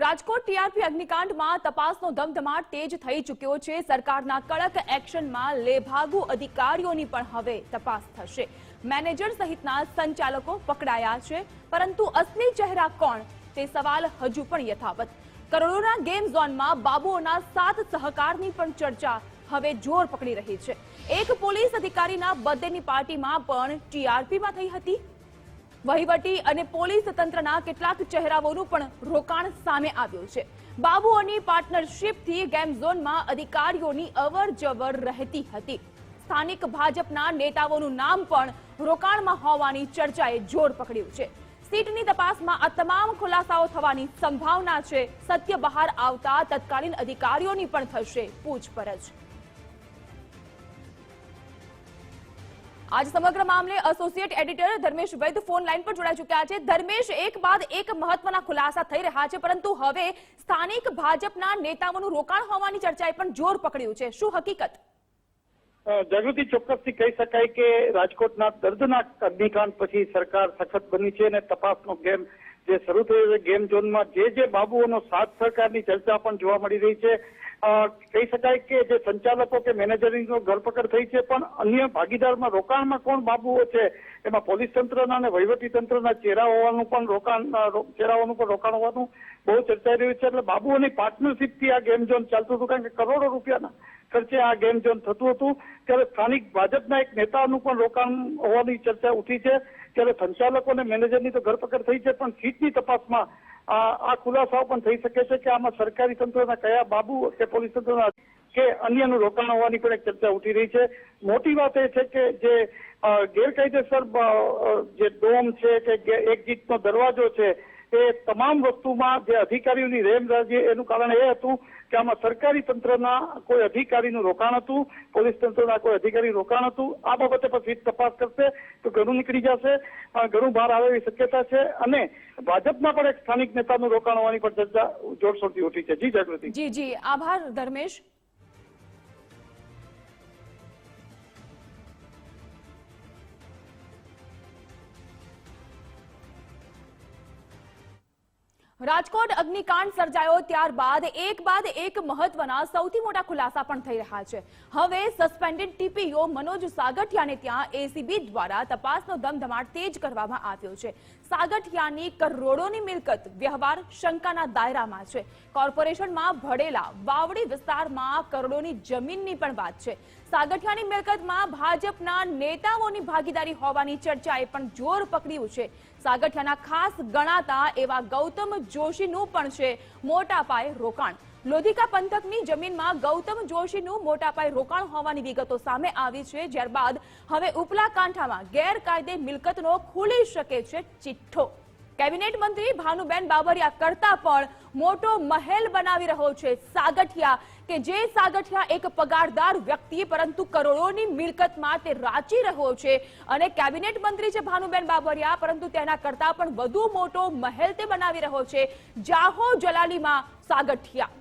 Rajkot TRP અગ્નિકાંડમાં તપાસનો ધમધમાટ તેજ થઈ ચૂક્યો છે. સરકારના કડક એક્શનમાં લેભાગુ અધિકારીઓની પણ હવે તપાસ થશે. મેનેજર સહિતના સંચાલકો પકડાયા છે. પરંતુ અસલી ચહેરા કોણ? તે સવાલ હજુ પણ યથાવત. કરોડોના ગેમ ઝોનમાં બાબુઓના સાત સહકારની પણ ચર્ચા હવે જોર પકડી રહી છે. એક પોલીસ અધિકારીના બર્થડેની પાર્ટીમાં પણ ટીઆરપીમાં થઈ હતી. વહીવટી અને પોલીસ તંત્રના કેટલાક ચહેરાઓનું પણ રોકાણ સામે આવ્યું છે. બાબુઓની પાર્ટનરશિપથી ગેમ ઝોનમાં અધિકારીઓની અવર જવર રહેતી હતી. સ્થાનિક ભાજપના નેતાઓનું નામ પણ રોકાણમાં હોવાની ચર્ચાએ જોર પકડ્યું છે. સીટની તપાસમાં આ તમામ ખુલાસાઓ થવાની સંભાવના છે. સત્ય બહાર આવતા તત્કાલીન અધિકારીઓની પણ થશે પૂછપરછ. આજ સમગ્ર મામલે associate editor Dharmesh Vaid phone line પર જોડાઈ ચૂક્યા છે. ધર્મેશ, એક બાદ એક મહત્વના ખુલાસા થઈ રહ્યા છે, પરંતુ હવે સ્થાનિક ભાજપના નેતાઓનું રોકાણ હોવાની ચર્ચાએ પણ જોર પકડ્યું છે. શું હકીકત? જાગૃતિ ચોક્કસથી કહી શકાય કે રાજકોટના દર્દનાક અગ્નિકાંડ પછી સરકાર સખત બની છે અને તપાસનો ગેમ જે શરૂ થયો છે, ગેમ ઝોનમાં જે જે બાબુઓનો સાથ સરકારની ચર્ચા પણ જોવા મળી રહી છે. કહી શકાય કે જે સંચાલકો કે મેનેજરની ધરપકડ થઈ છે, પણ અન્ય ભાગીદારમાં રોકાણમાં કોણ બાબુઓ છે? એમાં પોલીસ તંત્રના અને વહીવટી તંત્રના ચહેરા હોવાનું પણ રોકાણ ચહેરાઓનું પણ રોકાણ હોવાનું બહુ ચર્ચાઈ રહ્યું છે. એટલે બાબુઓની પાર્ટનરશિપથી આ ગેમ ઝોન ચાલતું હતું, કારણ કે કરોડો રૂપિયાના ખર્ચે આ ગેમ ઝોન થતું હતું. ત્યારે સ્થાનિક ભાજપના એક નેતાનું પણ રોકાણ હોવાની ચર્ચા ઉઠી છે. ત્યારે સંચાલકો અને મેનેજરની તો ધરપકડ થઈ છે, પણ સીટની તપાસમાં આ ખુલાસાઓ પણ થઈ શકે છે કે આમાં સરકારી તંત્રના કયા બાબુ કે પોલીસ તંત્રના કે અન્યનું રોકાણ હોવાની પણ એક ચર્ચા ઉઠી રહી છે. મોટી વાત એ છે કે જે ગેરકાયદેસર જે ડોમ છે કે એક એક્ઝિટનો દરવાજો છે એ તમામ વસ્તુમાં જે અધિકારીઓની રેમ એનું કારણ એ હતું કે આમાં સરકારી તંત્રના કોઈ અધિકારીનું રોકાણ હતું, પોલીસ તંત્રના કોઈ અધિકારી રોકાણ હતું. આ બાબતે પછી તપાસ કરશે તો ઘણું નીકળી જશે ઘણું બહાર આવે એવી શક્યતા છે. અને ભાજપના પણ એક સ્થાનિક નેતાનું રોકાણ હોવાની પણ ચર્ચા જોરશોરથી ઉઠી છે. જી જાગૃતિ જી જી. આભાર, ધર્મેશ. રાજકોટ અગ્નિકાંડ સર્જાયો ત્યારબાદ એક બાદ એક મહત્વના સૌથી મોટા ખુલાસા પણ થઈ રહ્યા છે. હવે સસ્પેન્ડેડ ટીપીઓ મનોજ સાગઠિયાને ત્યાં એસીબી દ્વારા તપાસનો ધમધમાટ તેજ કરવામાં આવ્યો છે. સાગઠિયાની કરોડોની મિલકત વ્યવહાર શંકાના દાયરામાં છે. કોર્પોરેશનમાં ભળેલા વાવડી વિસ્તારમાં કરોડોની જમીનની પણ વાત છે. સાગઠિયાની મિલકતમાં ભાજપના નેતાઓની ભાગીદારી હોવાની ચર્ચાએ પણ જોર પકડ્યું છે. સાગઠિયાના ખાસ ગણાતા એવા ગૌતમ જોશીનું પણ છે મોટા પાયે રોકાણ. લોધિકા પંથકની જમીનમાં ગૌતમ જોશીનું મોટા પાયે રોકાણ હોવાની વિગતો સામે આવી છે. ત્યારબાદ હવે ઉપલા કાંઠામાં ગેરકાયદે મિલકતનો ખુલી શકે છે ચિઠ્ઠો. કેબિનેટ મંત્રી ભાનુબેન બાબરિયા કરતા પણ મોટો મહેલ બનાવી રહ્યો છે સાગઠિયા, કે જે સાગઠિયા એક પગારદાર વ્યક્તિ પરંતુ કરોડોની મિલકતમાં તે રાચી રહ્યો છે. અને કેબિનેટ મંત્રી છે ભાનુબેન બાબરિયા પરંતુ તેના કરતા પણ વધુ મોટો મહેલ તે બનાવી રહ્યો છે. જાહો જલાલીમાં સાગઠિયા.